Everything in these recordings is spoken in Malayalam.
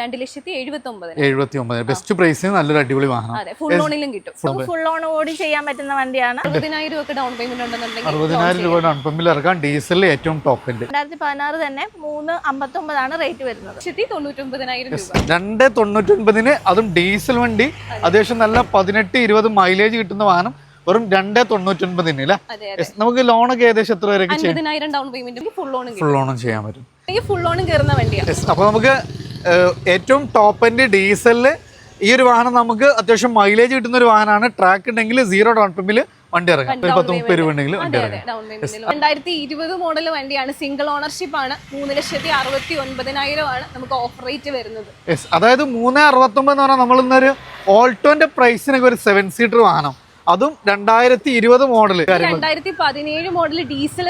രണ്ട് ലക്ഷത്തി എഴുപത്തി ഒമ്പത് ബെസ്റ്റ് പ്രൈസിന് നല്ലൊരു അടിപൊളി വാഹനം. അതെ ഫുൾ ലോണിലും കിട്ടും. ഫുൾ ലോൺ ഓടി ചെയ്യാൻ പറ്റുന്ന വണ്ടിയാണ്. അറുപതിനായിരം ഒക്കെ ഡൗൺ പേയ്മെന്റ് ഉണ്ടെന്നുണ്ടെങ്കിൽ അറുപതിനായിരം രൂപ ഡൗൺ പമ്പിൽ ഇറക്കാം ഡീസലിൽ ഏറ്റവും ടോപ്പ് രണ്ടായിരത്തി പതിനാറ് തന്നെ മൂന്ന് അമ്പത്തൊമ്പതാണ് റേറ്റ് വരുന്നത്. ലക്ഷത്തി തൊണ്ണൂറ്റൊമ്പതിനായിരം രൂപ. രണ്ട് തൊണ്ണൂറ്റൊൻപതിന് അതും ഡീസൽ വണ്ടി. അത്യാവശ്യം നല്ല പതിനെട്ട് ഇരുപത് മൈലേജ് കിട്ടുന്ന വാഹനം. വെറും രണ്ടേ തൊണ്ണൂറ്റൊൻപതിന് അല്ലേ നമുക്ക് ലോണൊക്കെ ഏകദേശം എത്ര വരെ ചെയ്യാം? അൻപതിനായിരം ഡൗൺ പേയ്മെന്റ് ഫുൾ ലോണും കിട്ടും. ഫുൾ ലോണും ചെയ്യാൻ പറ്റും. അപ്പൊ ഫുൾ ലോണും കയറുന്ന വണ്ടിയാണ്. യെസ് അപ്പോൾ നമുക്ക് ഏറ്റവും ടോപ്പ് എന്റെ ഡീസലിൽ ഈ ഒരു വാഹനം നമുക്ക് അത്യാവശ്യം മൈലേജ് കിട്ടുന്ന ഒരു വാഹനമാണ്. ട്രാക്ക് ഉണ്ടെങ്കിൽ സീറോ ഡൗൺ പമ്പിൽ വണ്ടി ഇറങ്ങാം. ഒരു പത്ത് മുപ്പത് രൂപ ഉണ്ടെങ്കിൽ വണ്ടി ഇറങ്ങാം. പേയ്മെന്റിൽ രണ്ടായിരത്തി ഇരുപത് മോഡൽ വണ്ടിയാണ്. സിംഗിൾ ഓണർഷിപ്പ് ആണ്. മൂന്ന് ലക്ഷത്തി അറുപത്തി ഒൻപതിനായിരം ആണ് നമുക്ക് ഓഫർ റേറ്റ് വരുന്നത്. യെസ് അതായത് മൂന്ന് അറുപത്തി ഒമ്പത് എന്ന് പറഞ്ഞാൽ നമ്മൾ ഇന്നൊരു ഓൾട്ടോന്റെ പ്രൈസിനൊക്കെ ഒരു സെവൻ സീറ്റർ വാഹനം. അതും രണ്ടായിരത്തി ഇരുപത് മോഡൽ രണ്ടായിരത്തി പതിനേഴ് മോഡൽ ഡീസൽ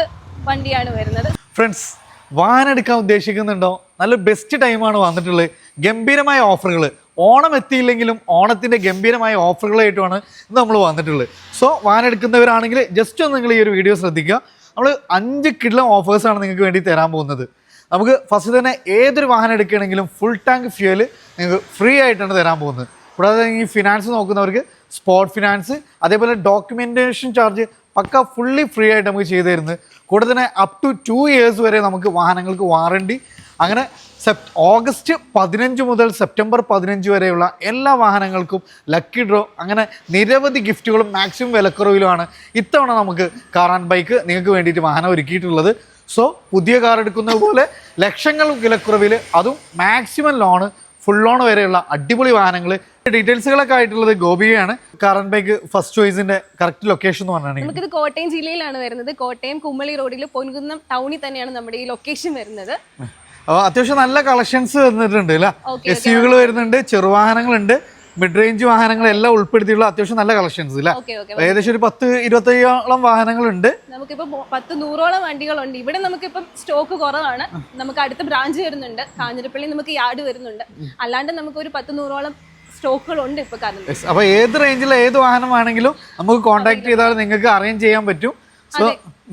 വണ്ടിയാണ് വരുന്നത്. ഫ്രണ്ട്സ് വാഹനം എടുക്കാൻ ഉദ്ദേശിക്കുന്നുണ്ടോ? നല്ല ബെസ്റ്റ് ടൈമാണ് വന്നിട്ടുള്ളത്. ഗംഭീരമായ ഓഫറുകൾ ഓണം എത്തിയില്ലെങ്കിലും ഓണത്തിന്റെ ഗംഭീരമായ ഓഫറുകളായിട്ടുമാണ് ഇന്ന് നമ്മൾ വന്നിട്ടുള്ളത്. സോ വാഹനം എടുക്കുന്നവരാണെങ്കിൽ ജസ്റ്റ് ഒന്ന് നിങ്ങൾ ഈ ഒരു വീഡിയോ ശ്രദ്ധിക്കുക. നമ്മൾ അഞ്ച് കിലോ ഓഫേഴ്സാണ് നിങ്ങൾക്ക് വേണ്ടി തരാൻ പോകുന്നത്. നമുക്ക് ഫസ്റ്റ് തന്നെ ഏതൊരു വാഹനം എടുക്കുകയാണെങ്കിലും ഫുൾ ടാങ്ക് ഫ്യൂവൽ നിങ്ങൾക്ക് ഫ്രീ ആയിട്ടാണ് തരാൻ പോകുന്നത്. കൂടാതെ ഈ ഫിനാൻസ് നോക്കുന്നവർക്ക് സ്പോട്ട് ഫിനാൻസ് അതേപോലെ ഡോക്യുമെന്റേഷൻ ചാർജ് പക്ക ഫുള്ളി ഫ്രീ ആയിട്ട് നമുക്ക് ചെയ്തു തരുന്നത്. കൂടാതെ തന്നെ അപ് ടു ടു ഇയേഴ്സ് വരെ നമുക്ക് വാഹനങ്ങൾക്ക് വാറണ്ടി അങ്ങനെ സെപ് ഓഗസ്റ്റ് പതിനഞ്ച് മുതൽ സെപ്റ്റംബർ പതിനഞ്ച് വരെയുള്ള എല്ലാ വാഹനങ്ങൾക്കും ലക്കി ഡ്രോ അങ്ങനെ നിരവധി ഗിഫ്റ്റുകളും മാക്സിമം വിലക്കുറവിലുമാണ് ഇത്തവണ നമുക്ക് കാർ ആൻഡ് ബൈക്ക് നിങ്ങൾക്ക് വേണ്ടിയിട്ട് വാഹനം ഒരുക്കിയിട്ടുള്ളത്. സോ പുതിയ കാർ എടുക്കുന്നത് പോലെ ലക്ഷങ്ങൾ വിലക്കുറവിൽ അതും മാക്സിമം ലോണ് ഫുൾ ലോൺ വരെയുള്ള അടിപൊളി വാഹനങ്ങൾ ഡീറ്റെയിൽസുകളൊക്കെ ആയിട്ടുള്ളത് ഗോപിയാണ് കാർ ബൈക്ക് ഫസ്റ്റ് ചോയ്സിന്റെ കറക്റ്റ് ലൊക്കേഷൻ എന്ന് പറഞ്ഞാണെങ്കിൽ. നമുക്കിത് കോട്ടയം ജില്ലയിലാണ് വരുന്നത്. കോട്ടയം കുമ്മളി റോഡിൽ പൊൻകുന്നം ടൗണിൽ തന്നെയാണ് നമ്മുടെ ഈ ലൊക്കേഷൻ വരുന്നത്. അപ്പോൾ അത്യാവശ്യം നല്ല കളക്ഷൻസ് വന്നിട്ടുണ്ട് അല്ല? എസ് യുകൾ വരുന്നുണ്ട് ചെറുവാഹനങ്ങളുണ്ട് മിഡ് റേഞ്ച് വാഹനങ്ങൾ എല്ലാം ഉൾപ്പെടുത്തിയുള്ള അത്യാവശ്യം നല്ല കളക്ഷൻസ് ഓക്കെ ഏകദേശം ഒരു പത്ത് ഇരുപത്തയ്യോളം വാഹനങ്ങളുണ്ട്. നമുക്കിപ്പോ പത്ത് നൂറോളം വണ്ടികളുണ്ട്. ഇവിടെ നമുക്കിപ്പം സ്റ്റോക്ക് കുറവാണ്. നമുക്ക് അടുത്ത ബ്രാഞ്ച് വരുന്നുണ്ട്. കാഞ്ഞിരപ്പള്ളി നമുക്ക് യാർഡ് വരുന്നുണ്ട്. അല്ലാണ്ട് നമുക്ക് ഒരു പത്ത് നൂറോളം സ്റ്റോക്കുകളുണ്ട് ഇപ്പൊ കാരണം. അപ്പോൾ ഏത് റേഞ്ചിൽ ഏത് വാഹനമാണെങ്കിലും നമുക്ക് കോൺടാക്ട് ചെയ്താൽ നിങ്ങൾക്ക് അറേഞ്ച് ചെയ്യാൻ പറ്റും. സോ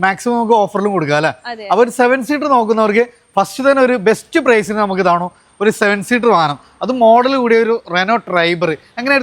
മാക്സിമം നമുക്ക് ഓഫറിലും കൊടുക്കാം അല്ലേ? അപ്പൊ അപ്പോൾ ഒരു സെവൻ സീറ്റർ നോക്കുന്നവർക്ക് ഫസ്റ്റ് തന്നെ ഒരു ബെസ്റ്റ് പ്രൈസിന് നമുക്ക് ഇതാണോ. ഒരു സെവൻ സീറ്റർ വാഹനം. അത് മോഡൽ കൂടിയ ഒരു റെനോ ട്രൈബർ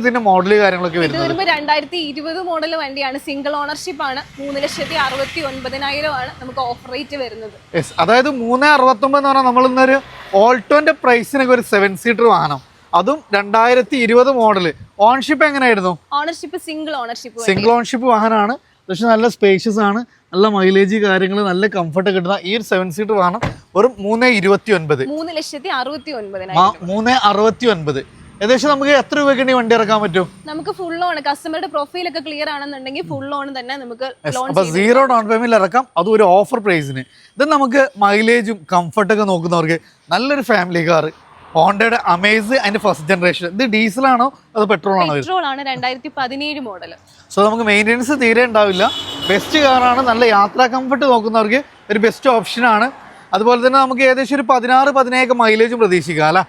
ഇതിന്റെ മോഡൽ കാര്യങ്ങളൊക്കെ വരുന്നത്? രണ്ടായിരത്തി ഇരുപത് മോഡൽ വണ്ടിയാണ്. സിംഗിൾ ഓണർഷിപ്പ് ആണ്. മൂന്ന് ലക്ഷത്തി അറുപത്തി ഒൻപതിനായിരം ആണ് നമുക്ക് ഓഫർ റേറ്റ് വരുന്നത്. അതായത് മൂന്ന് അറുപത്തൊമ്പത് എന്ന് പറഞ്ഞാൽ നമ്മൾ ഇന്നൊരു ഓൾട്ടോന്റെ പ്രൈസിനൊക്കെ ഒരു സെവൻ സീറ്റർ വാഹനം. അതും രണ്ടായിരത്തി ഇരുപത് മോഡൽ ഓൺഷിപ്പ് എങ്ങനെയായിരുന്നു ownership single ownership single ownership വാഹനമാണ്. പക്ഷെ നല്ല സ്പേഷ്യസ് ആണ്. നല്ല മൈലേജ് കാര്യങ്ങൾ നല്ല കംഫർട്ട് കിട്ടുന്ന ഈ ഒരു സെവൻ സീറ്റർ വാഹനം വെറും മൂന്ന് ഇരുപത്തി ഒൻപത് മൂന്ന് ലക്ഷത്തി അറുപത്തി ഒൻപതിനായിരം മൂന്ന് അറുപത്തി ഒൻപത് ഏകദേശം നമുക്ക് എത്ര രൂപയ്ക്ക് വണ്ടി ഇറക്കാൻ പറ്റും? നമുക്ക് ഫുൾ ലോൺ കസ്റ്റമറുടെ പ്രൊഫൈൽ ഒക്കെ ക്ലിയർ ആണെന്നുണ്ടെങ്കിൽ ഫുൾ ലോൺ തന്നെ നമുക്ക് ലോൺ അപ്പൊ സീറോ ഡൗൺ പേയ്മെന്റ് ഇറക്കാം. അത് ഒരു ഓഫർ പ്രൈസിന് ഇത് നമുക്ക് മൈലേജും കംഫർട്ടൊക്കെ നോക്കുന്നവർക്ക് നല്ലൊരു ഫാമിലി കാർ ഹോണ്ടയുടെ അമേസ് അതിന്റെ ഫസ്റ്റ് ജനറേഷൻ. ഇത് ഡീസൽ ആണോ അത് പെട്രോൾ ആണോ പെട്രോൾ ആണ് രണ്ടായിരത്തി പതിനേഴ് മോഡൽ സോ നമുക്ക് മെയിന്റെനൻസ് തീരെ ഉണ്ടാവില്ല. ബെസ്റ്റ് കാറാണ് നല്ല യാത്രാ കംഫർട്ട് നോക്കുന്നവർക്ക് ഒരു ബെസ്റ്റ് ഓപ്ഷൻ ആണ്. അതുപോലെ തന്നെ നമുക്ക് ഏകദേശം ഒരു പതിനാറ് പതിനേഴ് മൈലേജും പ്രതീക്ഷിക്കാം അല്ല?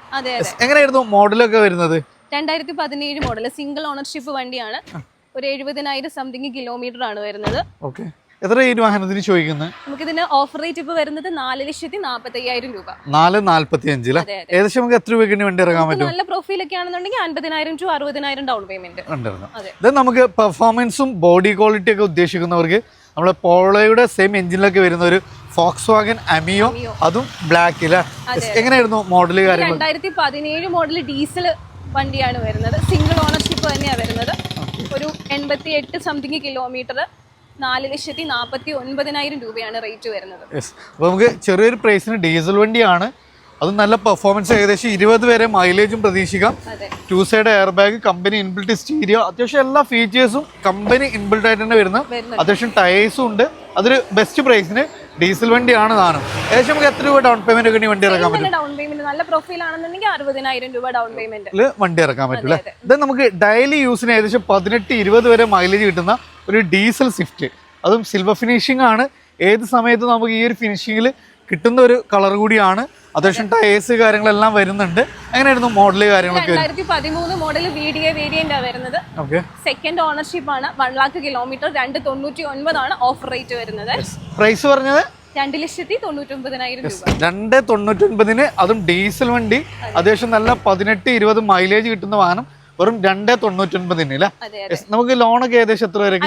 എങ്ങനെയായിരുന്നു മോഡലൊക്കെ വരുന്നത്? രണ്ടായിരത്തി പതിനേഴ് മോഡൽ സിംഗിൾ ഓണർഷിപ്പ് വണ്ടിയാണ് ഒരു എഴുപതിനായിരം സംതിങ് കിലോമീറ്റർ ആണ് വരുന്നത്. ഓക്കെ എത്ര ഈ വാഹനത്തിന് ചോദിക്കുന്നത് നമുക്ക് ഇതിന് ഓഫർ റേറ്റ് ഇപ്പൊ വരുന്നത് നാല് ലക്ഷത്തി നാൽപ്പത്തി അയ്യായിരം രൂപ. നാല് നാല്പത്തി അഞ്ച് അല്ലേ അതെ, അതെ. ഏകദേശം നമുക്ക് എത്ര രൂപയ്ക്ക് വേണ്ടി ഇറങ്ങാൻ പറ്റും? നല്ല പ്രൊഫൈൽ ഒക്കെ ആണെന്നുണ്ടെങ്കിൽ അൻപതിനായിരം ടു അറുപതിനായിരം ഡൗൺ പേയ്മെന്റ്. ഇത് നമുക്ക് പെർഫോമൻസും ബോഡി ക്വാളിറ്റി ഒക്കെ ഉദ്ദേശിക്കുന്നവർക്ക് നമ്മുടെ പോളയുടെ സെയിം എഞ്ചിനിലൊക്കെ വരുന്ന ഒരു ഫോക്സ് വാഗൻ അമിയോ അതും ബ്ലാക്ക് അല്ലേ എങ്ങനെയായിരുന്നു മോഡൽ കാര്യങ്ങൾ രണ്ടായിരത്തി പതിനേഴ് മോഡൽ ഡീസൽ വണ്ടിയാണ് വരുന്നത്. സിംഗിൾ ഓണർഷിപ്പ് തന്നെയാണ് വരുന്നത്. ഒരു എൺപത്തി എട്ട് സംതിങ് കിലോമീറ്റർ നാല് ലക്ഷത്തി നാൽപ്പത്തി ഒൻപതിനായിരം രൂപയാണ് റേറ്റ് വരുന്നത്. അപ്പോൾ നമുക്ക് ചെറിയൊരു പ്രൈസിന് ഡീസൽ വണ്ടിയാണ്. അത് നല്ല പെർഫോമൻസ് ഏകദേശം ഇരുപത് വരെ മൈലേജും പ്രതീക്ഷിക്കാം. Two side airbag company inbuilt stereo അത്യാവശ്യം എല്ലാ ഫീച്ചേഴ്സും കമ്പനി ഇൻബിൽട്ട് ആയിട്ട് തന്നെ വരുന്ന വരുന്നുണ്ട്. അത്യാവശ്യം ടയേഴ്സും ഉണ്ട്. അതൊരു ബെസ്റ്റ് പ്രൈസിന് ഡീസൽ വണ്ടിയാണ് താനും ഏകദേശം നമുക്ക് എത്ര രൂപ ഡൗൺ പേയ്മെന്റ് ഒക്കെ വണ്ടി ഇറക്കാൻ പറ്റും? ഡൗൺ പേയ്മെന്റ് നല്ല പ്രൊഫൈൽ ആണെന്നുണ്ടെങ്കിൽ അറുപതിനായിരം രൂപ ഡൗൺ പേയ്മെന്റ് വണ്ടി ഇറക്കാൻ പറ്റില്ല ഇത് നമുക്ക് ഡെയിലി യൂസിന് ഏകദേശം പതിനെട്ട് ഇരുപത് വരെ മൈലേജ് കിട്ടുന്ന ഒരു ഡീസൽ സ്വിഫ്റ്റ് അതും സിൽവർ ഫിനിഷിംഗ് ആണ്. ഏത് സമയത്തും നമുക്ക് ഈ ഒരു ഫിനിഷിങ്ങിൽ കിട്ടുന്ന ഒരു കളർ കൂടിയാണ് അത്യാവശ്യം ടയേഴ്സ് കാര്യങ്ങളെല്ലാം വരുന്നുണ്ട്. എങ്ങനെയായിരുന്നു മോഡൽ കാര്യങ്ങളൊക്കെ? രണ്ടായിരത്തി പതിമൂന്ന് model V D A variant വരുന്നത്. സെക്കൻഡ് ഓണർഷിപ്പ് ആണ്. വൺ ലാക്ക് കിലോമീറ്റർ രണ്ട് തൊണ്ണൂറ്റി ഒൻപതാണ് ഓഫർ റേറ്റ് വരുന്നത് പ്രൈസ് പറഞ്ഞത്? രണ്ട് ലക്ഷത്തി തൊണ്ണൂറ്റൊമ്പതിനായിരം രൂപ. രണ്ട് തൊണ്ണൂറ്റൊൻപതിന് അതും ഡീസൽ വണ്ടി. അത്യാവശ്യം നല്ല പതിനെട്ട് ഇരുപത് മൈലേജ് കിട്ടുന്ന വാഹനം. വെറും രണ്ട് തൊണ്ണൂറ്റൊൻപതിന് അല്ലേ നമുക്ക് ലോൺ ഒക്കെ ലോണൊക്കെ ഏകദേശം എത്ര വരെ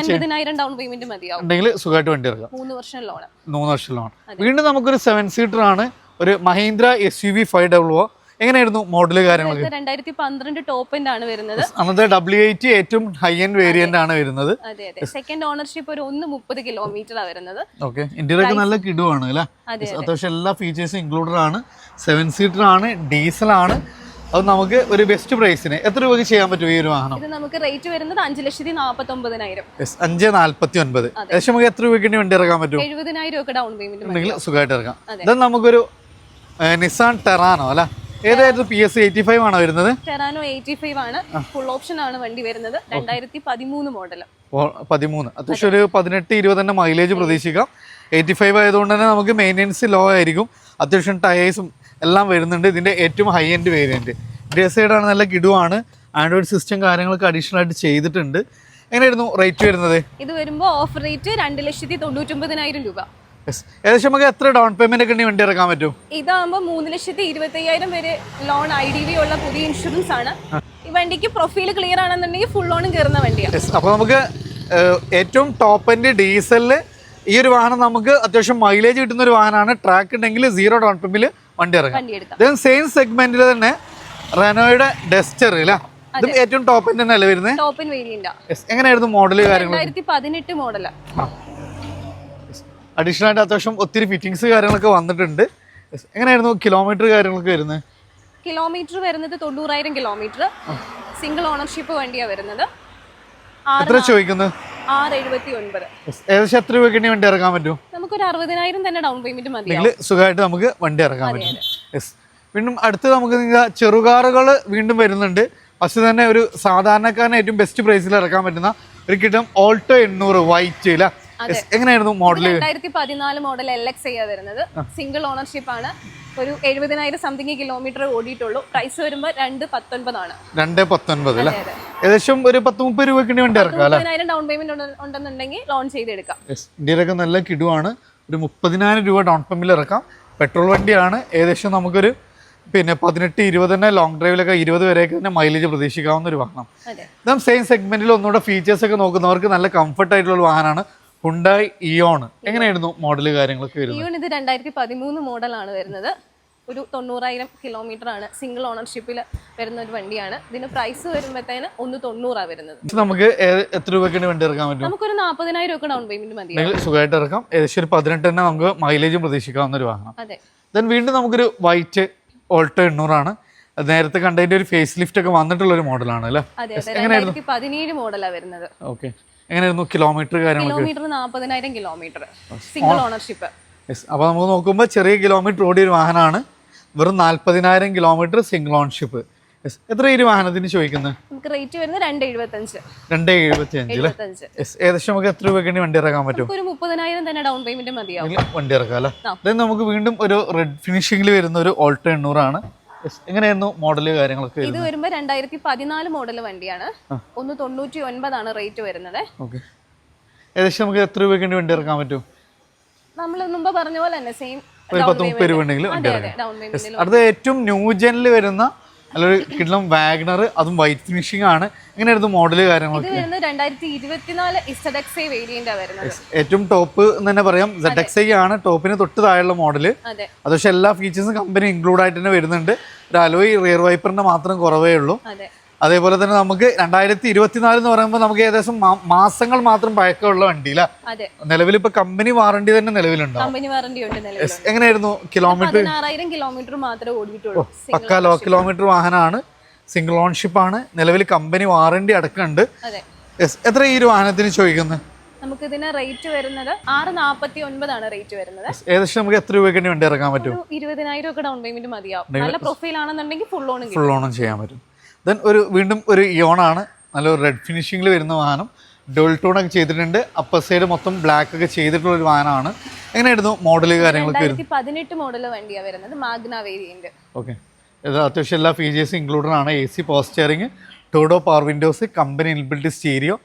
ഡൗൺ പേയ്മെന്റ് മതിയാവും. ഉണ്ടെങ്കിൽ സുഖമായിട്ട് വണ്ടി ഇറക്കാം. മൂന്ന് വർഷം ലോൺ മൂന്ന് വർഷം ലോൺ. വീണ്ടും നമുക്കൊരു സെവൻ സീറ്റർ ആണ്. ഒരു Mahindra S U V five W എങ്ങനെയായിരുന്നു മോഡൽ കാര്യങ്ങളൊക്കെ? രണ്ടായിരത്തി പന്ത്രണ്ട് ടോപ്പ് എൻഡ് ആണ് വരുന്നത്. അന്നത്തെ ഡബ്ല്യു എയ്റ്റ് ഏറ്റവും ഹൈ എൻഡ് വേരിയന്റ് ആണ് വരുന്നത്. അതെ അതെ. സെക്കൻഡ് ഓണർഷിപ്പ് ഒരു ഒന്ന് മുപ്പത് കിലോമീറ്റർ ആണ് വരുന്നത്. ഓക്കെ ഇന്ത്യയിലൊക്കെ നല്ല കിടുവാണ് അല്ലേ? അതെ, അത്യാവശ്യം എല്ലാ ഫീച്ചേഴ്സും ഇൻക്ലൂഡഡ് ആണ്. സെവൻ സീറ്റർ ആണ് ഡീസൽ ആണ്. അത് നമുക്ക് ഒരു ബെസ്റ്റ് പ്രൈസിന് എത്ര രൂപയ്ക്ക് ചെയ്യാൻ പറ്റും ഈ ഒരു വാഹനം? ഇത് നമുക്ക് റേറ്റ് വരുന്നത് അഞ്ച് ലക്ഷത്തി നാൽപ്പത്തി ഒമ്പതിനായിരം അഞ്ച് നാല്പത്തി ഒൻപത് ഏകദേശം നമുക്ക് എത്ര രൂപയ്ക്ക് വേണ്ടി ഇറക്കാൻ പറ്റും? എഴുപതിനായിരം ഒക്കെ ഡൗൺ പേയ്മെന്റ് ഉണ്ടെങ്കിൽ സുഖമായിട്ട് ഇറക്കാം ഇത് നമുക്കൊരു നിസാൻ ടെറാനോ അല്ല? ഏതായിരുന്നു പി എസ് എയ്റ്റി ഫൈവ് ആണോ വരുന്നത്? ടെറാനോ എയ്റ്റി ഫൈവ് ആണ് ഫുൾ ഓപ്ഷൻ ആണ് വണ്ടി വരുന്നത്. രണ്ടായിരത്തി പതിമൂന്ന് മോഡൽ പതിമൂന്ന്. അത്യാവശ്യം ഒരു പതിനെട്ട് ഇരുപത് തന്നെ മൈലേജ് പ്രതീക്ഷിക്കാം. എയ്റ്റി ഫൈവ് ആയതുകൊണ്ട് തന്നെ നമുക്ക് മെയിന്റെനൻസ് ലോ ആയിരിക്കും. അത്യാവശ്യം ടയേഴ്സും എല്ലാം വരുന്നുണ്ട്. ഇതിന്റെ ഏറ്റവും ഹൈ എൻഡ് വേരിയന്റ് സൈഡ് ആണ് നല്ല കിടുവാണ്. ആൻഡ്രോയിഡ് സിസ്റ്റം കാര്യങ്ങളൊക്കെ അഡീഷണൽ ആയിട്ട് ചെയ്തിട്ടുണ്ട്. എങ്ങനെയായിരുന്നു റേറ്റ് വരുന്നത്? ഇത് വരുമ്പോൾ ഓഫർ റേറ്റ് രണ്ട് ലക്ഷത്തി തൊണ്ണൂറ്റൊമ്പതിനായിരം രൂപ. ഏകദേശം നമുക്ക് എത്ര ഡൗൺ പേയ്മെന്റ് ഒക്കെ വേണ്ടി ഇറക്കാൻ പറ്റും? ഇതാകുമ്പോൾ മൂന്ന് ലക്ഷത്തി ഇരുപത്തി അയ്യായിരം വരെ ലോൺ ഐ ഡി വി ഉള്ള പുതിയ ഇൻഷുറൻസ് ആണ്. ഈ വണ്ടിക്ക് പ്രൊഫൈൽ ക്ലിയർ ആണെന്നുണ്ടെങ്കിൽ ഫുൾ ലോണും കയറുന്ന വണ്ടിയാണ് അപ്പൊ അപ്പോൾ നമുക്ക് ഏറ്റവും ടോപ്പ് എൻഡ് ഡീസലിൽ ഈ ഒരു വാഹനം നമുക്ക് അത്യാവശ്യം മൈലേജ് കിട്ടുന്ന ഒരു വാഹനമാണ്. ട്രാക്ക് ഉണ്ടെങ്കിൽ സീറോ ഡൗൺ പേയ്മെന്റിൽ വണ്ടി ഇറങ്ങാം ദെൻ സെയിം സെഗ്മെന്റിൽ തന്നെ റെനോയുടെ ഡെസ്റ്റർ അല്ലേ? ഇതും ഏറ്റവും ടോപ്പ് എൻഡ് തന്നെ അല്ലേ വരുന്നത് എങ്ങനെയായിരുന്നു മോഡൽ കാര്യങ്ങൾ പതിനെട്ട് മോഡൽ അഡീഷണൽ ആയിട്ട് അത്യാവശ്യം ഒത്തിരി ഫിറ്റിങ്സ് കാര്യങ്ങളൊക്കെ വന്നിട്ടുണ്ട്. എങ്ങനെയായിരുന്നു കിലോമീറ്റർ കാര്യങ്ങളൊക്കെ വരുന്നത്? കിലോമീറ്റർ വരുന്നത് തൊണ്ണൂറായിരം കിലോമീറ്റർ സിംഗിൾ ഓണർഷിപ്പ് വണ്ടിയാണ് വരുന്നത്. എത്ര ചോദിക്കുന്നത്. ഏകദേശം എത്ര രൂപയ്ക്ക് വണ്ടി ഇറക്കാൻ പറ്റും? നമുക്കൊരു അറുപതിനായിരം തന്നെ ഡൗൺ പേയ്മെന്റ് മതി സുഖമായിട്ട് നമുക്ക് വണ്ടി ഇറക്കാൻ പറ്റും. യെസ് വീണ്ടും അടുത്ത് നമുക്ക് ചെറുകാറുകൾ വീണ്ടും വരുന്നുണ്ട്. ഫസ്റ്റ് തന്നെ ഒരു സാധാരണക്കാരനെ ഏറ്റവും ബെസ്റ്റ് പ്രൈസിൽ ഇറക്കാൻ പറ്റുന്ന ഒരു കിട്ടും ഓൾട്ടോ എണ്ണൂറ് വൈറ്റ് അല്ല Yes. എങ്ങനെയായിരുന്നു മോഡൽ രണ്ടായിരത്തി പതിനാല് മോഡൽ എൽ എക്സ് ചെയ്യാ വരുന്നത്. സിംഗിൾ ഓണർഷിപ്പ് ആണ്. ഒരു എഴുപതിനായിരം സംതിങ് കിലോമീറ്റർ ഓടിയിട്ടുള്ളൂ. പ്രൈസ് വരുമ്പോൾ രണ്ട് പത്തൊൻപതാണ്. രണ്ട് പത്തൊൻപത് അല്ലേ? ഏകദേശം ഒരു പത്ത് മുപ്പത് രൂപയ്ക്ക് വേണ്ടി ഇറക്കാം ഡൗൺ പേയ്മെന്റ് ഉണ്ടെന്നുണ്ടെങ്കിൽ ലോൺ ചെയ്തെടുക്കാം. ഇന്ത്യയിലൊക്കെ നല്ല കിടുവാണ്. ഒരു മുപ്പതിനായിരം രൂപ ഡൗൺ പേയ്മെന്റിൽ ഇറക്കാം. പെട്രോൾ വണ്ടിയാണ്. ഏകദേശം നമുക്കൊരു പിന്നെ പതിനെട്ട് ഇരുപത് തന്നെ ലോങ് ഡ്രൈവിലൊക്കെ ഇരുപത് വരെയൊക്കെ തന്നെ മൈലേജ് പ്രതീക്ഷിക്കാവുന്ന ഒരു വാഹനം. ഇതാ സെയിം സെഗ്മെന്റിൽ ഒന്നുകൂടെ ഫീച്ചേഴ്സ് ഒക്കെ നോക്കുന്നവർക്ക് നല്ല കംഫർട്ട് ആയിട്ടുള്ള ഒരു വാഹനമാണ്. Hyundai Eon. എങ്ങനെയായിരുന്നു മോഡൽ കാര്യങ്ങളൊക്കെ വരുന്നത്? ഇയൂൺ ഇത് രണ്ടായിരത്തി പതിമൂന്ന് മോഡലാണ് വരുന്നത്. ഒരു തൊണ്ണൂറായിരം കിലോമീറ്റർ ആണ് സിംഗിൾ ഓണർഷിപ്പിൽ വരുന്ന ഒരു വണ്ടിയാണ്. ഇതിന് പ്രൈസ് വരുമ്പോഴത്തേന് ഒന്ന് തൊണ്ണൂറാണ് വരുന്നത്. നമുക്ക് എത്ര രൂപയ്ക്ക് വണ്ടി ഇറക്കാൻ പറ്റും? നമുക്കൊരു നാൽപ്പതിനായിരം രൂപ ഡൗൺ പേയ്മെന്റ് മതി സുഖമായിട്ട് ഇറക്കാം. ഏകദേശം ഒരു പതിനെട്ട് തന്നെ നമുക്ക് മൈലേജും പ്രതീക്ഷിക്കാവുന്ന ഒരു വാഹനം. അതെ. ദെൻ വീണ്ടും നമുക്കൊരു വൈറ്റ് ഓൾട്ടോ എണ്ണൂറാണ്. നേരത്തെ കണ്ടതിന്റെ ഒരു ഫേസ് ലിഫ്റ്റ് ഒക്കെ വന്നിട്ടുള്ള ഒരു മോഡലാണ് അല്ലേ? പതിനേഴ് മോഡലാണ് വരുന്നത്. ഓക്കെ എങ്ങനെയായിരുന്നു കിലോമീറ്റർ കാര്യങ്ങളൊക്കെ കിലോമീറ്റർ നാൽപ്പതിനായിരം കിലോമീറ്റർ സിംഗിൾ ഓണർഷിപ്പ് അപ്പോൾ നമുക്ക് നോക്കുമ്പോൾ ചെറിയ കിലോമീറ്റർ ഓടിയ ഒരു വാഹനമാണ്. വെറും നാൽപ്പതിനായിരം കിലോമീറ്റർ സിംഗിൾ ഓൺഷിപ്പ് എത്ര ഈ വാഹനത്തിന് ചോദിക്കുന്നത് നമുക്ക് റേറ്റ് വരുന്നത് രണ്ട് എഴുപത്തഞ്ച്. രണ്ട് ഏകദേശം നമുക്ക് എത്ര രൂപയ്ക്ക് വണ്ടി ഇറക്കാൻ പറ്റും? ഒരു മുപ്പതിനായിരം തന്നെ ഡൗൺ പേയ്മെന്റ് മതിയാവും. വണ്ടി ഇറക്കാം അല്ലേ. നമുക്ക് വീണ്ടും ഒരു റെഡ് ഫിനിഷിംഗിൽ വരുന്ന ഒരു ഓൾട്ടോ എണ്ണൂറാണ്. എങ്ങനെയായിരുന്നു മോഡൽ കാര്യങ്ങളൊക്കെ ഇത് വരുമ്പോ വരുമ്പോൾ രണ്ടായിരത്തി പതിനാല് മോഡൽ വണ്ടിയാണ് ഒന്ന് തൊണ്ണൂറ്റി ഒൻപതാണ് റേറ്റ് വരുന്നത് ഏകദേശം നമുക്ക് എത്ര രൂപയ്ക്ക് വണ്ടി ഇറക്കാൻ പറ്റും? നമ്മൾ മുമ്പ് പറഞ്ഞ പോലെ തന്നെ സെയിം അടുത്ത ഏറ്റവും ന്യൂജനിൽ വരുന്ന നല്ലൊരു കിടലം വാഗ്നർ അതും വൈറ്റ് ഫിനിഷിംഗ് ആണ്. എങ്ങനെയായിരുന്നു മോഡൽ കാര്യങ്ങളൊക്കെ? ഏറ്റവും ടോപ്പ് എന്ന് തന്നെ പറയാം. സെഡ് എക്സ് ഐ ആണ് ടോപ്പിന് തൊട്ട് താഴെയുള്ള മോഡൽ അതെ. പക്ഷേ എല്ലാ ഫീച്ചേഴ്സും കമ്പനി ഇൻക്ലൂഡ് ആയിട്ട് തന്നെ വരുന്നുണ്ട്. ഒരു അലോയ് റിയർ വൈപ്പറിന്റെ മാത്രം കുറവേ ഉള്ളൂ. അതേപോലെ തന്നെ നമുക്ക് രണ്ടായിരത്തി ഇരുപത്തിനാല് എന്ന് പറയുമ്പോൾ നമുക്ക് ഏകദേശം മാസങ്ങൾ മാത്രം പഴക്കമുള്ള വണ്ടിയില്ല നിലവിൽ ഇപ്പൊ കമ്പനി വാറണ്ടി തന്നെ നിലവിലുണ്ടോ? കമ്പനി വാറണ്ടി ഉണ്ട് എങ്ങനെയായിരുന്നു കിലോമീറ്റർ കിലോമീറ്റർ മാത്രമേ ഓടിയിട്ടുള്ളൂ. പക്ക ലോ കിലോമീറ്റർ വാഹനമാണ്. സിംഗിൾ ഓൺഷിപ്പ് ആണ്. നിലവിൽ കമ്പനി വാറണ്ടി അടക്കമുണ്ട് എത്ര ഈ ഒരു വാഹനത്തിന് ചോദിക്കുന്നത് നമുക്ക് ഇതിന് റേറ്റ് വരുന്നത് ആറ് നാപ്പത്തി ഒൻപതാണ് റേറ്റ് വരുന്നത് ഏകദേശം നമുക്ക് എത്ര രൂപയ്ക്ക് വണ്ടി ഇറക്കാൻ പറ്റും? ഇരുപതിനായിരം ഒക്കെ ഡൗൺ പേയ്മെന്റ് മതിയാവും. നല്ല പ്രൊഫൈൽ ആണെന്നുണ്ടെങ്കിൽ ഫുൾ കിട്ടും. ഫുൾ ഓണും ചെയ്യാൻ പറ്റും. ദെൻ ഒരു വീണ്ടും ഒരു യോണാണ്. നല്ലൊരു റെഡ് ഫിനിഷിങ്ങിൽ വരുന്ന വാഹനം. ഡോൾ ടൂണൊക്കെ ചെയ്തിട്ടുണ്ട്. അപ്പർ സൈഡ് മൊത്തം ബ്ലാക്ക് ഒക്കെ ചെയ്തിട്ടുള്ള ഒരു വാഹനമാണ്. എങ്ങനെയായിരുന്നു മോഡൽ കാര്യങ്ങളൊക്കെ പതിനെട്ട് മോഡൽ വണ്ടിയാണ് വരുന്നത്. മാഗ്ന വേരിയന്റ് ഓക്കെ ഇത് അത്യാവശ്യം എല്ലാ ഫീച്ചേഴ്സും ഇൻക്ലൂഡഡ് ആണ്. എ സി പോസ്റ്ററിങ് Todo power windows company inbuilt stereo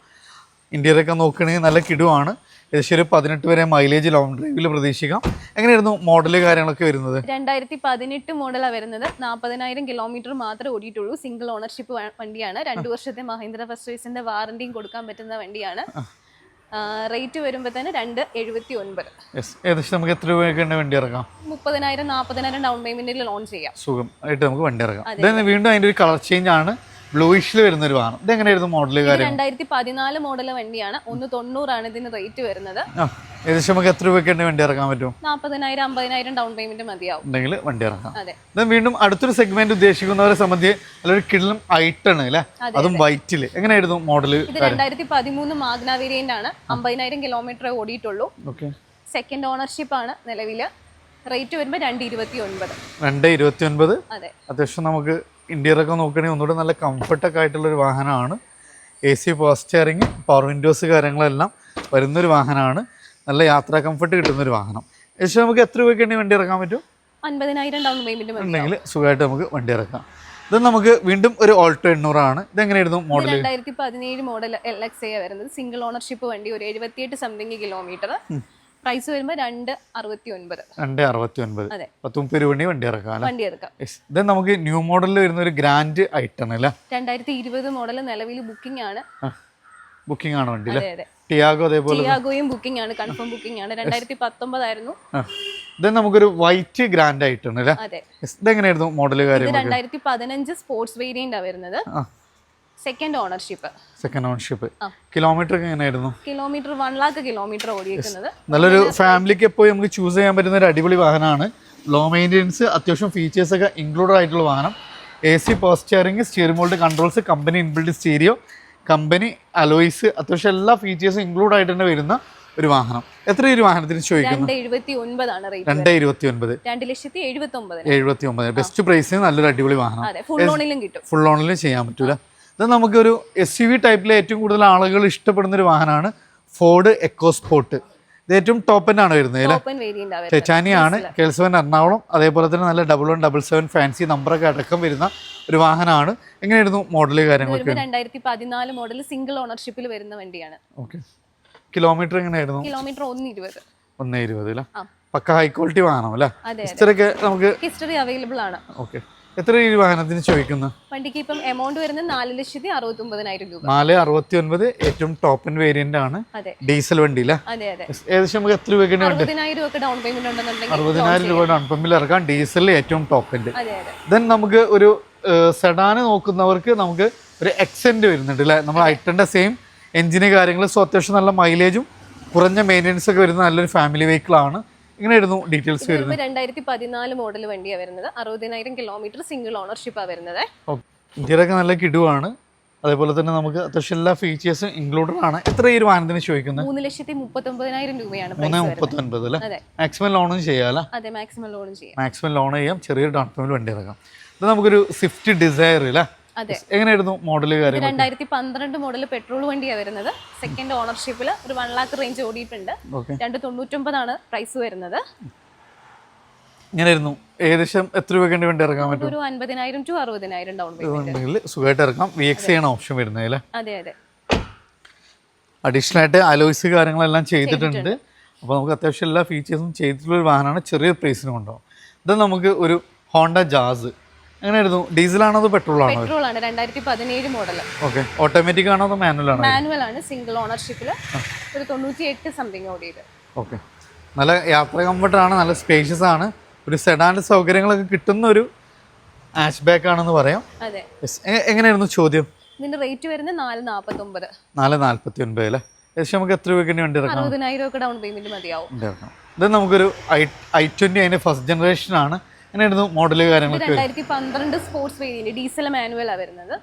ഇന്ത്യയിലൊക്കെ നോക്കുകയാണെങ്കിൽ നല്ല കിടുവാണ്. ഏകദേശം ഒരു പതിനെട്ട് വരെ മൈലേജ് ലോങ് ഡ്രൈവിൽ പ്രതീക്ഷിക്കാം. എങ്ങനെയായിരുന്നു മോഡൽ കാര്യങ്ങളൊക്കെ വരുന്നത്? രണ്ടായിരത്തി പതിനെട്ട് മോഡലാണ് വരുന്നത്. നാൽപ്പതിനായിരം കിലോമീറ്റർ മാത്രമേ ഓടിയിട്ടുള്ളൂ. സിംഗിൾ ഓണർഷിപ്പ് വണ്ടിയാണ്. രണ്ടു വർഷത്തെ മഹീന്ദ്ര ഫസ്റ്റേഴ്സിന്റെ വാറണ്ടിയും കൊടുക്കാൻ പറ്റുന്ന വണ്ടിയാണ്. റേറ്റ് വരുമ്പോൾ തന്നെ രണ്ട് എഴുപത്തി ഒൻപത് ഏകദേശം നമുക്ക് എത്ര രൂപയൊക്കെ വണ്ടി ഇറക്കാം? മുപ്പതിനായിരം നാൽപ്പതിനായിരം ഡൗൺ പേയ്മെന്റിൽ ലോൺ ചെയ്യാം. സുഖം. ആയിട്ട് നമുക്ക് വണ്ടി ഇറക്കാം. വീണ്ടും അതിന്റെ ഒരു കളർ ചേഞ്ച് ആണ്. ബ്ലൂയിഷിൽ വരുന്ന ഒരു വാഹനം. ഇതെങ്ങനെയായിരുന്നു മോഡൽ കാര്യം? രണ്ടായിരത്തി പതിനാല് മോഡൽ വണ്ടിയാണ്. ഒന്ന് തൊണ്ണൂറാണ് ഇതിന് റേറ്റ് വരുന്നത്. ഏകദേശം നമുക്ക് എത്ര രൂപയ്ക്ക് വണ്ടി ഇറക്കാൻ പറ്റും? നാൽപ്പതിനായിരം അമ്പതിനായിരം ഡൗൺ പേയ്മെന്റ് മതിയാവും. ഉണ്ടെങ്കിൽ വണ്ടി ഇറക്കാം. അതെ. വീണ്ടും അടുത്തൊരു സെഗ്മെന്റ് ഉദ്ദേശിക്കുന്നവരെ സംബന്ധിച്ച് നല്ലൊരു കിടലും ഐട്ടൺ അല്ലേ? അതും വൈറ്റിൽ എങ്ങനെയായിരുന്നു മോഡൽ ഇത് രണ്ടായിരത്തി പതിമൂന്ന് മാഗ്ന വേരിയന്റ് ആണ്. അമ്പതിനായിരം കിലോമീറ്റർ ഓടിയിട്ടുള്ളൂ. ഓക്കെ സെക്കൻഡ് ഓണർഷിപ്പ് ആണ് നിലവിൽ റേറ്റ് വരുമ്പോൾ രണ്ട് ഇരുപത്തി ഒൻപത് രണ്ട് ഇരുപത്തി ഒൻപത് അതെ. അത്യാവശ്യം നമുക്ക് ഇന്ത്യയിലൊക്കെ നോക്കുകയാണെങ്കിൽ ഒന്നുകൂടെ നല്ല കംഫർട്ടൊക്കെ ആയിട്ടുള്ളൊരു വാഹനമാണ്. A C power steering power windows കാര്യങ്ങളെല്ലാം വരുന്നൊരു വാഹനമാണ്. നല്ല യാത്രാ കംഫർട്ട് കിട്ടുന്നൊരു വാഹനം. ഏകദേശം നമുക്ക് എത്ര രൂപയ്ക്ക് വണ്ടി ഇറക്കാൻ പറ്റും? അൻപതിനായിരം ഡൗൺ ഉണ്ടെങ്കിൽ സുഖമായിട്ട് നമുക്ക് വണ്ടി ഇറക്കാം. ഇത് നമുക്ക് വീണ്ടും ഒരു ഓൾട്ടോ എണ്ണൂറാണ്. ഇതെങ്ങനെയായിരുന്നു മോഡൽ രണ്ടായിരത്തി പതിനേഴ് മോഡൽ എൽ എക്സ് എ വരുന്നത്. സിംഗിൾ ഓണർഷിപ്പ് വണ്ടി ഒരു എഴുപത്തിയെട്ട് സംതിങ് കിലോമീറ്റർ പ്രൈസ് വരുമ്പോൾ രണ്ട് അറുപത്തി ഒൻപത് രണ്ട് അറുപത്തി ഒൻപത് അതെ. പത്ത് മുപ്പത് രൂപ വണ്ടി ഇറക്കാം വണ്ടി ഇറക്കാം. ഇത് നമുക്ക് ന്യൂ മോഡലിൽ വരുന്ന ഒരു ഗ്രാൻഡ് ഐറ്റം അല്ലേ? രണ്ടായിരത്തി ഇരുപത് മോഡൽ നിലവിൽ ബുക്കിംഗ് ആണ്. ബുക്കിംഗ് ആണ് വണ്ടി ടിയാഗോ അതേപോലെ. ടിയാഗോയും ബുക്കിംഗ് ആണ് കൺഫേം ബുക്കിംഗ് ആണ്. രണ്ടായിരത്തി പത്തൊമ്പതായിരുന്നു. ഇത് നമുക്കൊരു വൈറ്റ് ഗ്രാൻഡ് ഐറ്റം അല്ലേ. ഇതെങ്ങനെയായിരുന്നു മോഡൽ കാര്യം രണ്ടായിരത്തി പതിനഞ്ച് സ്പോർട്സ് വേരിയന്റ് ആ വരുന്നത്. Second ownership second ownership kilometre എങ്ങനെയായിരുന്നു? കിലോമീറ്റർ വൺ ലാക്ക് കിലോമീറ്റർ ഓടിയിരിക്കുന്നത് നല്ലൊരു ഫാമിലിക്ക് എപ്പോഴും നമുക്ക് ചൂസ് ചെയ്യാൻ പറ്റുന്ന ഒരു അടിപൊളി വാഹനമാണ്. ലോ മെയിന്റെനൻസ് അത്യാവശ്യം ഫീച്ചേഴ്സ് ഒക്കെ ഇൻക്ലൂഡഡ് ആയിട്ടുള്ള വാഹനം. A C power steering steering mould controls company inbuilt stereo company alloys അത്യാവശ്യം എല്ലാ ഫീച്ചേഴ്സും ഇൻക്ലൂഡ് ആയിട്ട് തന്നെ വരുന്ന ഒരു വാഹനം. എത്ര ഈ ഒരു വാഹനത്തിന് ചോദിക്കുന്നു രണ്ട് ഇരുപത്തി ഒൻപത് എഴുപത്തി ഒമ്പത് ബെസ്റ്റ് പ്രൈസിന് നല്ലൊരു അടിപൊളി വാഹനം. ഫുൾ ഓണിലും ചെയ്യാൻ പറ്റൂല. ഇത് നമുക്കൊരു എസ് യു വി ടൈപ്പിലെ ഏറ്റവും കൂടുതൽ ആളുകൾ ഇഷ്ടപ്പെടുന്ന ഒരു വാഹനമാണ് ഫോർഡ് എക്കോസ്പോർട്ട് ഇത് ഏറ്റവും ടോപ്പ് ആണ് വരുന്നത് അല്ലേ? വരുന്നത്. കേൾസവൻ എറണാകുളം അതേപോലെ തന്നെ നല്ല double one double seven fancy നമ്പറൊക്കെ അടക്കം വരുന്ന ഒരു വാഹനമാണ്. എങ്ങനെയായിരുന്നു മോഡൽ കാര്യങ്ങളൊക്കെ? രണ്ടായിരത്തി പതിനാല് മോഡൽ സിംഗിൾ ഓണർഷിപ്പിൽ വരുന്ന വണ്ടിയാണ്. ഓക്കെ കിലോമീറ്റർ എങ്ങനെയായിരുന്നു? കിലോമീറ്റർ ഒന്ന് ഇരുപത് ഒന്ന് ഇരുപത് അല്ലേ പക്ക ഹൈ ക്വാളിറ്റി വാഹനം അല്ലേ? ഹിസ്റ്ററി ഒക്കെ നമുക്ക് ഹിസ്റ്ററി അവൈലബിൾ ആണ്. ഓക്കെ എത്ര ഈ വാഹനത്തിന് ചോദിക്കുന്നു? വണ്ടിക്ക് ഇപ്പം എമൗണ്ട് വരുന്നത് നാല് ലക്ഷത്തി അറുപത്തി ഒമ്പതിനായിരം രൂപ. നാല് അറുപത്തി ഒൻപത് ഏറ്റവും ടോപ്പ് ആൻഡ് വേരിയന്റ് ആണ് ഡീസൽ വണ്ടി അല്ലേ അതെ അതെ. ഏകദേശം നമുക്ക് എത്ര രൂപയ്ക്ക് വേണ്ടി അറുപതിനായിരം ഒക്കെ ഡൗൺ പേയ്മെന്റ് ഉണ്ടെന്നുണ്ടെങ്കിൽ അറുപതിനായിരം രൂപ ഡൗൺ പേയ്മെന്റ് ഇറക്കാം. ഡീസലിൽ ഏറ്റവും ടോപ്പ് എൻഡ് അതെ അതെ. ദെൻ നമുക്ക് ഒരു സെഡാന് നോക്കുന്നവർക്ക് നമുക്ക് ഒരു എക്സെന്റ് വരുന്നുണ്ട് അല്ലേ നമ്മൾ ഐറ്റന്റെ സെയിം എഞ്ചിന് കാര്യങ്ങൾ. സോ അത്യാവശ്യം നല്ല മൈലേജും കുറഞ്ഞ മെയിന്റെനൻസ് ഒക്കെ വരുന്ന നല്ലൊരു ഫാമിലി വെഹിക്കിൾ ആണ്. ഇങ്ങനെയായിരുന്നു ഡീറ്റെയിൽസ് വരുന്നത്. രണ്ടായിരത്തി പതിനാല് മോഡൽ വണ്ടിയാണ് വരുന്നത്. അറുപതിനായിരം കിലോമീറ്റർ സിംഗിൾ ഓണർഷിപ്പാണ് വരുന്നത്. ഇന്ത്യയിലൊക്കെ നല്ല കിടുവാണ്. അതേപോലെ തന്നെ നമുക്ക് അത്യാവശ്യം എല്ലാ ഫീച്ചേഴ്സും ഇൻക്ലൂഡഡ് ആണ്. എത്ര ഈ ഒരു വാഹനത്തിന് ചോദിക്കുന്നത്? മൂന്ന് ലക്ഷത്തി മുപ്പത്തൊമ്പതിനായിരം രൂപയാണ് മൂന്ന് മുപ്പത്തൊൻപത് അല്ലേ? മാക്സിമം ലോണും ചെയ്യാമല്ലോ അതെ മാക്സിമം ലോണും ചെയ്യാം. മാക്സിമം ലോൺ ചെയ്യാം. ചെറിയൊരു ഡൗൺ പേയ്മെന്റ് വണ്ടി ഇറക്കാം. ഇത് നമുക്കൊരു സ്വിഫ്റ്റ് ഡിസയർ അല്ലേ എങ്ങനെയായിരുന്നു മോഡൽ രണ്ടായിരത്തി പന്ത്രണ്ട് മോഡൽ പെട്രോൾ വണ്ടിയാണ് വരുന്നത്. സെക്കൻഡ് ഓണർഷിപ്പിൽ ഒരു വൺ ലാക്ക് റേഞ്ച് ഓടിയിട്ടുണ്ട്. രണ്ട് തൊണ്ണൂറ്റൊമ്പതാണ് പ്രൈസ് വരുന്നത്. ഇങ്ങനെയായിരുന്നു. ഏകദേശം എത്ര രൂപയ്ക്ക് വേണ്ടി ഇറക്കാൻ പറ്റും? ഒരു അൻപതിനായിരം ടു അറുപതിനായിരം ഡൗൺ പേയ്മെന്റ് സുഖമായിട്ട് ഇറക്കാം. വി എക്സ് ചെയ്യണ ഓപ്ഷൻ വരുന്നത് അല്ലേ? അതെ അതെ. അഡീഷണൽ ആയിട്ട് അലോയ്സ് കാര്യങ്ങളെല്ലാം ചെയ്തിട്ടുണ്ട്. അപ്പോൾ നമുക്ക് അത്യാവശ്യം എല്ലാ ഫീച്ചേഴ്സും ചെയ്തിട്ടുള്ള ഒരു വാഹനമാണ്. ചെറിയ പ്രൈസിന് കൊണ്ടുപോകും. ഇത് നമുക്ക് ഒരു ഹോണ്ട ജാസ് എങ്ങനെയായിരുന്നു? ഡീസൽ ആണോ പെട്രോൾ ആണോ പെട്രോൾ ആണ് രണ്ടായിരത്തി പതിനേഴ് മോഡൽ ഓക്കെ. ഓട്ടോമാറ്റിക് ആണോ അതോ മാനുവൽ ആണോ? മാനുവൽ ആണ് സിംഗിൾ ഓണർഷിപ്പിൽ. ഒരു തൊണ്ണൂറ്റി എട്ട് സംതിങ് ഓടിയത്. ഓക്കെ. നല്ല യാത്ര കംഫർട്ടാണ് നല്ല സ്പേഷ്യസ് ആണ്. ഒരു സെഡാന്റെ സൗകര്യങ്ങളൊക്കെ കിട്ടുന്ന ഒരു ആഷ് ബാക്ക് ആണെന്ന് പറയാം. അതെ. എങ്ങനെയായിരുന്നു ചോദ്യം? ഇതിന്റെ റേറ്റ് വരുന്നത് നാല് നാൽപ്പത്തൊമ്പത് നാല് നാൽപ്പത്തി ഒൻപത് അല്ലേ? ഏകദേശം നമുക്ക് എത്ര രൂപയ്ക്ക് വേണ്ടി ഇറക്കാം? അറുപതിനായിരം ഒക്കെ ഡൗൺ പേയ്മെന്റ് മതിയാവും. ഇത് നമുക്കൊരു ഐ ഐ ട്വന്റി അതിന്റെ ഫസ്റ്റ് ജനറേഷൻ ആണ്. എങ്ങനെയായിരുന്നു മോഡൽ കാര്യങ്ങളൊക്കെ? രണ്ടായിരത്തി പന്ത്രണ്ട് സ്പോർട്സ് വേരിയന്റ് ഡീസൽ മാനുവൽ ആ വരുന്നത്.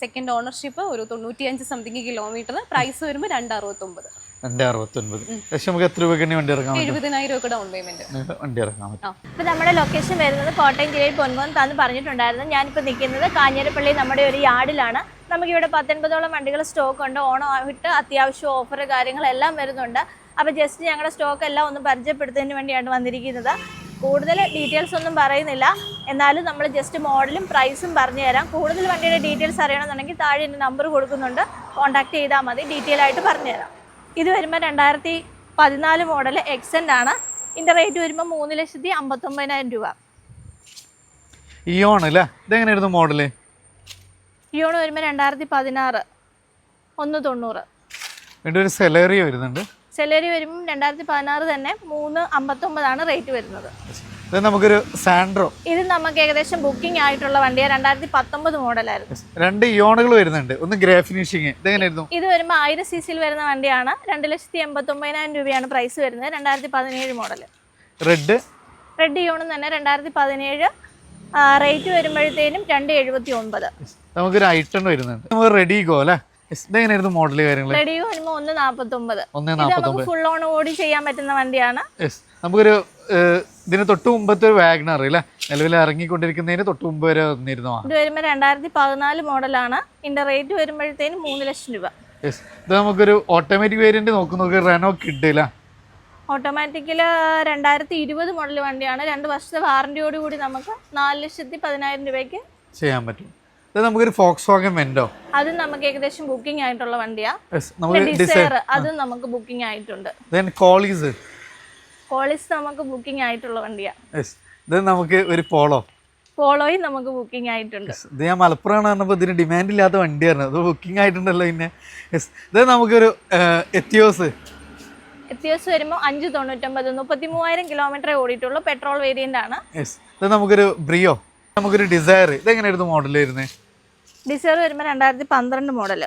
സെക്കൻഡ് ഓണർഷിപ്പ് ഒരു തൊണ്ണൂറ്റി അഞ്ച് സംതിങ് കിലോമീറ്റർ പ്രൈസ് വരുമ്പോൾ രണ്ട് അറുപത്തൊമ്പത് രണ്ട് അറുപത്തൊൻപത് ഏകദേശം നമുക്ക് എത്ര രൂപയ്ക്ക് വണ്ടി എഴുപതിനായിരം ഒക്കെ ഡൗൺ പേയ്മെന്റ് വണ്ടി ഇറക്കാൻ പറ്റും. അപ്പോൾ നമ്മുടെ ലൊക്കേഷൻ വരുന്നത് കോട്ടയം ജില്ലയിൽ പൊൻകുന്നത്താന്ന് പറഞ്ഞിട്ടുണ്ടായിരുന്നു. ഞാനിപ്പോൾ നിൽക്കുന്നത് കാഞ്ഞിരപ്പള്ളി നമ്മുടെ ഒരു യാർഡിലാണ്. നമുക്ക് നമുക്കിവിടെ പത്തൊൻപതോളം വണ്ടികൾ സ്റ്റോക്ക് ഉണ്ട്. ഓണം ആയിട്ട് അത്യാവശ്യം ഓഫർ കാര്യങ്ങളെല്ലാം വരുന്നുണ്ട്. അപ്പോൾ ജസ്റ്റ് ഞങ്ങളുടെ സ്റ്റോക്ക് എല്ലാം ഒന്ന് പരിചയപ്പെടുത്തുന്നതിന് വേണ്ടിയാണ് വന്നിരിക്കുന്നത്. കൂടുതൽ ഡീറ്റെയിൽസ് ഒന്നും പറയുന്നില്ല. എന്നാലും നമ്മൾ ജസ്റ്റ് മോഡലും പ്രൈസും പറഞ്ഞു തരാം. കൂടുതൽ വണ്ടിയുടെ ഡീറ്റെയിൽസ് അറിയണമെന്നുണ്ടെങ്കിൽ താഴെ എന്റെ നമ്പർ കൊടുക്കുന്നുണ്ട്. കോൺടാക്ട് ചെയ്താൽ മതി. ഡീറ്റെയിൽ ആയിട്ട് പറഞ്ഞു തരാം. ഇത് വരുമ്പോൾ രണ്ടായിരത്തി പതിനാല് മോഡൽ എക്സെന്റ് ആണ്. ഇതിന്റെ റേറ്റ് വരുമ്പോൾ മൂന്ന് ലക്ഷത്തി അമ്പത്തൊമ്പതിനായിരം രൂപ. ഇയോൺ അല്ലേ? ഇതെങ്ങനെയായിരുന്നു മോഡൽ ഇയോണ് വരുമ്പോൾ രണ്ടായിരത്തി പതിനാറ്. ഒന്ന് തൊണ്ണൂറ്. ഒരു സെലറി വരുന്നുണ്ട്. സെലറി വരുമ്പോൾ രണ്ടായിരത്തി പതിനാറ് തന്നെ മൂന്ന് അമ്പത്തൊമ്പതാണ് റേറ്റ് വരുന്നത്. ഇത് നമുക്കൊരു സാൻഡ്രോ. ഇത് നമുക്ക് ഏകദേശം ബുക്കിംഗ് ആയിട്ടുള്ള വണ്ടിയാണ് രണ്ടായിരത്തി പത്തൊമ്പത് മോഡലായിരുന്നു. രണ്ട് ഇയോണുകൾ വരുന്നുണ്ട്. ഒന്ന് ഗ്രേ ഫിനിഷിംഗ് ഇതെങ്ങനെയായിരുന്നു? ഇത് വരുമ്പോൾ ആയിരം സി സിയിൽ വരുന്ന വണ്ടിയാണ്. രണ്ട് ലക്ഷത്തി എൺപത്തൊമ്പതിനായിരം രൂപയാണ് പ്രൈസ് വരുന്നത്. രണ്ടായിരത്തി പതിനേഴ് മോഡൽ റെഡ് റെഡ് യൂണും തന്നെ രണ്ടായിരത്തി പതിനേഴ് റേറ്റ് വരുമ്പോഴത്തേനും രണ്ട് എഴുപത്തി ഒമ്പത്. നമുക്കൊരു ഐറ്റം വരുന്നുണ്ട്. നമുക്ക് റെഡി ഗോ അല്ലേ? ഇതെങ്ങനെയായിരുന്നു മോഡൽ കാര്യങ്ങൾ റെഡി യു വരുമ്പോൾ ഒന്ന് നാൽപ്പത്തൊമ്പത് ഒന്ന് ഇത് ഫുൾ ഓൺ ഓടി ചെയ്യാൻ പറ്റുന്ന വണ്ടിയാണ്. നമുക്കൊരു ഇതിന് തൊട്ട് മുമ്പത്തെ ഒരു വാഗ്നർ അല്ലേ? നിലവിൽ ഇറങ്ങിക്കൊണ്ടിരിക്കുന്നതിന് തൊട്ട് മുമ്പ് വരെ വന്നിരുന്നു ഇത് വരുമ്പോൾ രണ്ടായിരത്തി പതിനാല് മോഡലാണ് ഇതിന്റെ റേറ്റ് വരുമ്പോഴത്തേന് മൂന്ന് ലക്ഷം രൂപ. ഇത് നമുക്കൊരു ഓട്ടോമാറ്റിക് വേരിയന്റ് നോക്കുന്ന റെനോ കിഡ് അല്ലേ? ഓട്ടോമാറ്റിക്കിൽ രണ്ടായിരത്തി ഇരുപത് മോഡൽ വണ്ടിയാണ്. രണ്ട് വർഷത്തെ വാറന്റിയോട് കൂടി നമുക്ക് നാല് ലക്ഷത്തി പതിനായിരം രൂപയ്ക്ക് ചെയ്യാൻ പറ്റും. ഇത് നമുക്കൊരു ഫോക്സ് വാഗൻ വെൻഡോ അത് നമുക്ക് ഏകദേശം ബുക്കിംഗ് ആയിട്ടുള്ള വണ്ടിയാ. നമുക്ക് ഡിസൈർ അത് നമുക്ക് ബുക്കിംഗ് ആയിട്ടുണ്ട്. ദെൻ കോളീസ് കോളിസ് നമുക്ക് ബുക്കിംഗ് ആയിട്ടുള്ള വണ്ടിയാ. യെസ് ഇത് നമുക്ക് ഒരു പോളോ പോളോയും നമുക്ക് ബുക്കിംഗ് ആയിട്ടുണ്ട്. ഇത് ഞാൻ മലപ്പുറമാണ് പറഞ്ഞപ്പോൾ ഇതിന് ഡിമാൻഡ് ഇല്ലാത്ത വണ്ടിയായിരുന്നു. അത് ബുക്കിംഗ് ആയിട്ടുണ്ടല്ലോ പിന്നെ. യെസ് ഇത് നമുക്കൊരു എത്തിയോസ് എത്തിയോസ് വരുമ്പോൾ അഞ്ച് തൊണ്ണൂറ്റൊമ്പത് മുപ്പത്തി മൂവായിരം കിലോമീറ്റർ ഓടിയിട്ടുള്ളൂ പെട്രോൾ വേരിയന്റ് ആണ്. യെസ് ഇത് നമുക്കൊരു ബ്രിയോ നമുക്കൊരു ഡിസയർ ഇതെങ്ങനെയായിരുന്നു മോഡൽ വരുന്നത് ഡിസയർ വരുമ്പോൾ രണ്ടായിരത്തി പന്ത്രണ്ട് മോഡൽ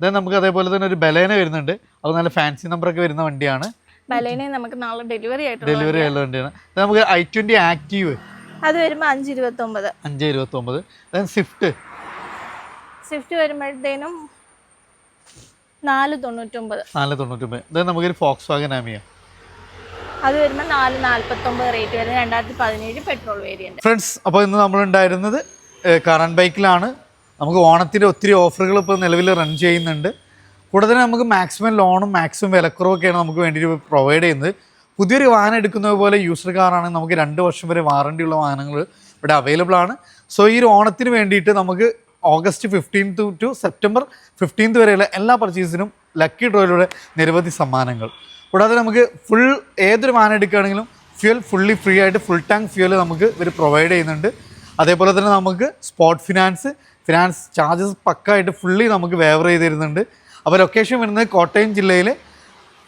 ഇത് നമുക്ക് അതേപോലെ തന്നെ ഒരു ബലേന വരുന്നുണ്ട്. അത് നല്ല ഫാൻസി നമ്പർ ഒക്കെ വരുന്ന വണ്ടിയാണ്. ബലേന നമുക്ക് നാളെ ഡെലിവറി ഡെലിവറി ആയുള്ള വണ്ടിയാണ്. നമുക്ക് ഐ ട്വന്റി ആക്റ്റീവ് അത് വരുമ്പോൾ അഞ്ച് ഇരുപത്തൊമ്പത്. അഞ്ച് ഇരുപത്തി ഒമ്പത് സ്വിഫ്റ്റ് സ്വിഫ്റ്റ് വരുമ്പോഴത്തേനും നാല് തൊണ്ണൂറ്റൊമ്പത്. നാല് തൊണ്ണൂറ്റൊമ്പത്. ഇത് നമുക്കൊരു ഫോക്സ് വാഗൻ ആമിയ അത് വരുമ്പോൾ നാല് നാൽപ്പത്തൊമ്പത് റേറ്റ് വരുന്നത് രണ്ടായിരത്തി പതിനേഴ് പെട്രോൾ വേരിയന്റ് ഫ്രണ്ട്സ് അപ്പോൾ ഇന്ന് നമ്മളുണ്ടായിരുന്നത് കറണ്ട് ബൈക്കിലാണ് നമുക്ക് ഓണത്തിന്റെ ഒത്തിരി ഓഫറുകൾ ഇപ്പോൾ നിലവിൽ റൺ ചെയ്യുന്നുണ്ട്. കൂടാതെ നമുക്ക് മാക്സിമം ലോണും മാക്സിമം വിലക്കുറവൊക്കെയാണ് നമുക്ക് വേണ്ടി പ്രൊവൈഡ് ചെയ്യുന്നത്. പുതിയൊരു വാഹനം എടുക്കുന്നത് പോലെ യൂസർ കാറാണെങ്കിൽ നമുക്ക് രണ്ട് വർഷം വരെ വാറണ്ടിയുള്ള വാഹനങ്ങൾ ഇവിടെ അവൈലബിൾ ആണ്. സോ ഈ ഒരു ഓണത്തിന് വേണ്ടിയിട്ട് നമുക്ക് August fifteenth to September fifteenth വരെയുള്ള എല്ലാ പർച്ചേസിനും ലക്കി ഡ്രോയിലൂടെ നിരവധി സമ്മാനങ്ങൾ. കൂടാതെ നമുക്ക് ഫുൾ ഏതൊരു വാഹനം എടുക്കുകയാണെങ്കിലും ഫ്യൂൽ ഫുള്ളി ഫ്രീ ആയിട്ട് ഫുൾ ടാങ്ക് ഫ്യൂൽ നമുക്ക് ഇവർ പ്രൊവൈഡ് ചെയ്യുന്നുണ്ട്. അതേപോലെ തന്നെ നമുക്ക് സ്പോട്ട് ഫിനാൻസ് ഫിനാൻസ് ചാർജസ് പക്കായിട്ട് ഫുള്ളി നമുക്ക് വേവർ ചെയ്ത് തരുന്നുണ്ട്. അപ്പോൾ ലൊക്കേഷൻ വരുന്നത് കോട്ടയം ജില്ലയിൽ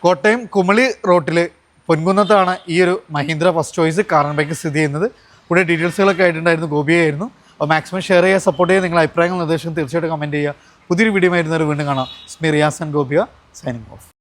കോട്ടയം കുമളി റോട്ടിൽ പൊൻകുന്നത്താണ് ഈ ഒരു Mahindra first choice car and bike സ്ഥിതി ചെയ്യുന്നത്. കൂടെ ഡീറ്റെയിൽസുകളൊക്കെ ആയിട്ടുണ്ടായിരുന്നു ഗോപിയായിരുന്നു. അപ്പോൾ മാക്സിമം ഷെയർ ചെയ്യുക സപ്പോർട്ട് ചെയ്യുക നിങ്ങളുടെ അഭിപ്രായങ്ങൾ നിർദ്ദേശം തീർച്ചയായിട്ടും കമന്റ് ചെയ്യുക. പുതിയൊരു വീഡിയോ ആയിരുന്നവർ വീണ്ടും കാണാം. സ്മിറിയാസൻ ഗോപിയ സൈനിങ് ഓഫ്